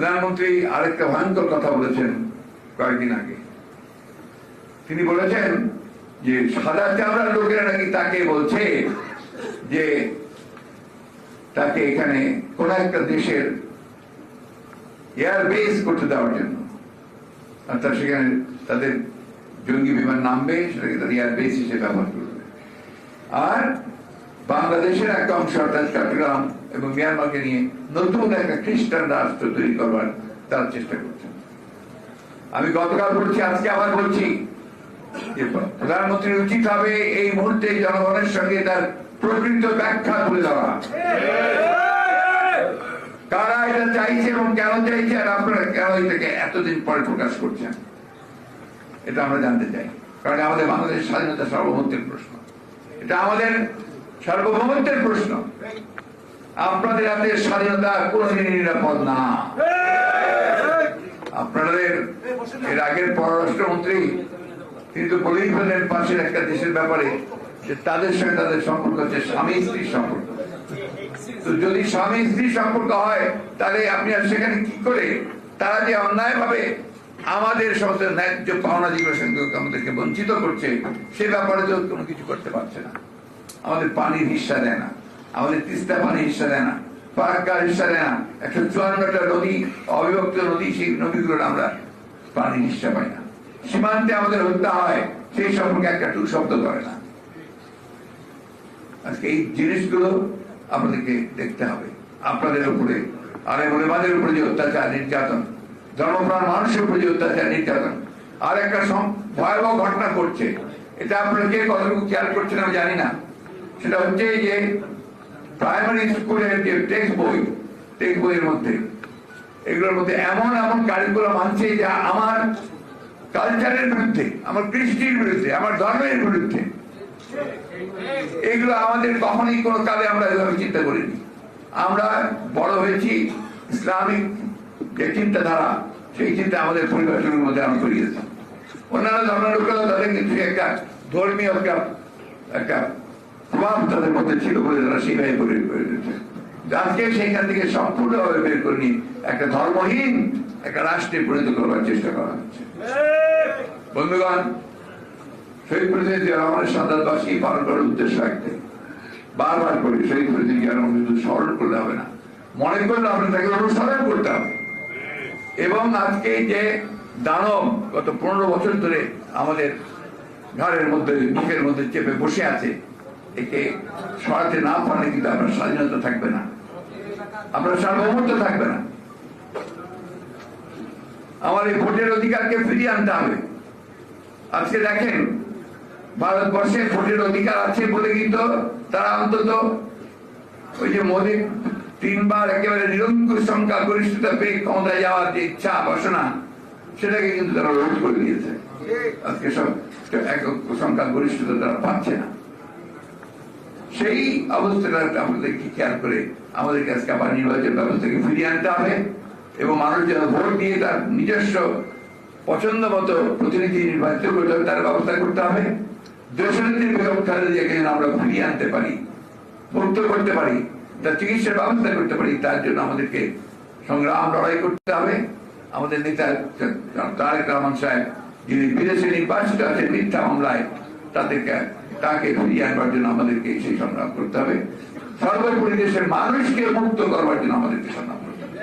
প্রধানমন্ত্রী আরেকটা ভয়ঙ্কর কথা বলেছেন কয়েকদিন আগে। তিনি বলেছেন যে সাদা চামড়ার লোকেরা নাকি তাকে বলছে যে তাকে এখানে কোন একটা দেশের এয়ার বেস করতে দেওয়ার জন্য। অর্থাৎ সেখানে তাদের জঙ্গি বিমান নামবে, সেটাকে তাদের এয়ার বেস হিসেবে ব্যবহার করবে। আর বাংলাদেশের একটা অংশ, অর্থাৎ চট্টগ্রাম এবং মিয়ানমারকে নিয়ে নতুন একটা খ্রিস্টান রাষ্ট্র তৈরি করবার তার চেষ্টা করছেন আমি গতকাল বলছি, আজকে আবার বলছি প্রধানমন্ত্রীর উচিত হবে এই মুহূর্তে জনগণের সঙ্গে তার প্রকৃত ব্যাখ্যা তুলে দেওয়া কারা এটা চাইছে এবং কেন চাইছে আর আপনারা কেন এটাকে এতদিন পরে প্রকাশ করছেন, এটা আমরা জানতে চাই। কারণ আমাদের বাংলাদেশের স্বাধীনতা সার্বভৌমত্বের প্রশ্ন। এটা আমাদের সার্বভৌমত্বের প্রশ্ন। আপনাদের হাতে স্বাধীনতা কোনদিন নিরাপদ না। আপনাদের এর আগের পররাষ্ট্রমন্ত্রী তিনি তো বলেই ফেলেন পাশের একটা দেশের ব্যাপারে যে তাদের সঙ্গে তাদের সম্পর্ক হচ্ছে স্বামী স্ত্রীর সম্পর্ক। তো যদি স্বামী স্ত্রী সম্পর্ক হয়, তাহলে আপনি আর সেখানে কি করে? তারা যে অন্যায় ভাবে আমাদের সমস্ত ন্যায্য পাওনা যেগুলো আমাদেরকে বঞ্চিত করছে, সে ব্যাপারে তো কোনো কিছু করতে পারছে না। আমাদের পানির হিস্সা দেয় না। আমাদের তিস্তা পানির হিস্সা দেয় না। হিস্সা দেয় না। একশো চুয়ান্নটা নদী, অবিভক্ত নদী, সেই নদীগুলোর আমরা পানির হিস্সা পাই না। সীমান্তে আমাদের হত্যা হয়, সেই সম্পর্কে একটা শব্দ করে না। আজকে এই জিনিসগুলো আপনাদেরকে দেখতে হবে। আপনাদের উপরে, আর আমাদের উপরে যে অত্যাচার, নির্যাতন, ধর্মপ্রাণ মানুষের উপরে যে অত্যাচার, নির্যাতন, আর একটা ভয়াবহ ঘটনা ঘটছে। এটা আপনারা কে কতটুকু খেয়াল করছেন আমি জানি না। সেটা হচ্ছে যে প্রাইমারি স্কুলের যে টেক্সট বই টেক্সট বইয়ের মধ্যে, এগুলোর মধ্যে এমন এমন কারিকুলাম আনছে যা আমার কালচারের বিরুদ্ধে, আমার কৃষ্টির বিরুদ্ধে, আমার ধর্মের বিরুদ্ধে, এগুলো আমাদের কখনোই কোনো কালে আমরা এভাবে চিন্তা করিনি। আমরা বড় হয়েছি, ইসলামিক যে চিন্তাধারা, সেই চিন্তা আমাদের পরিবেশের মধ্যে আমরা করিয়েছি। অন্যান্য ধর্মের লোকেরা তাদের কিন্তু একটা ধর্মীয় একটা একটা প্রভাব তাদের মধ্যে ছিল বলে তারা সেইভাবে করে আজকে সেইখান থেকে সম্পূর্ণভাবে বের করে নিয়ে একটা ধর্মহীন একটা রাষ্ট্রে পরিণত করবার চেষ্টা করা হচ্ছে। বন্ধুগণ সান্দার পালন করার উদ্দেশ্য একটাই। বারবার শুধু স্মরণ করলে হবে না। মনে করলে না, তাকে অনুসরণ করতে হবে। এবং আজকে যে দানব গত পনেরো বছর ধরে আমাদের ঘরের মধ্যে বুকের মধ্যে চেপে বসে আছে একে সরাতে না পারলে কিন্তু আপনার স্বাধীনতা থাকবে না। আপনার সার্বভৌমত্ব থাকবে না। আমার এই ভোটের অধিকারকে ফিরিয়ে আনতে হবে। আজকে দেখেন, ভারতবর্ষে ভোটের অধিকার আছে বলে কিন্তু তারা অন্তত ওই যে মোদী তিনবার একেবারে নিরঙ্কুশ সংখ্যা গরিষ্ঠতা পেয়ে ক্ষমতায় যাওয়ার যে ইচ্ছা, বাসনা, সেটাকে কিন্তু তারা রোধ করে দিয়েছে। আজকে সব একক সংখ্যা গরিষ্ঠতা তারা পাচ্ছে না। সেই অবস্থাটা আমাদেরকে খেয়াল করে আমাদেরকে আজকে আবার নির্বাচন ব্যবস্থাকে ফিরিয়ে আনতে হবে এবং মানুষ যেন ভোট দিয়ে তার নিজস্ব পছন্দ মতো প্রতিনিধি নির্বাচিত করতে হবে তার ব্যবস্থা করতে হবে। দেশনীতির ব্যবস্থা যেখানে আমরা ফিরিয়ে আনতে পারি, মুক্ত করতে পারি, তার চিকিৎসার ব্যবস্থা করতে পারি, তার জন্য আমাদেরকে সংগ্রাম লড়াই করতে হবে। আমাদের নেতা তারেক রহমান সাহেব যিনি বিদেশে নির্বাচিত আছেন মিথ্যা মামলায় তাদেরকে তাকে ফিরিয়ে আনবার জন্য আমাদেরকে সেই সংগ্রাম করতে হবে। সর্বোপরি দেশের মানুষকে মুক্ত করবার জন্য আমাদেরকে সংগ্রাম করতে হবে।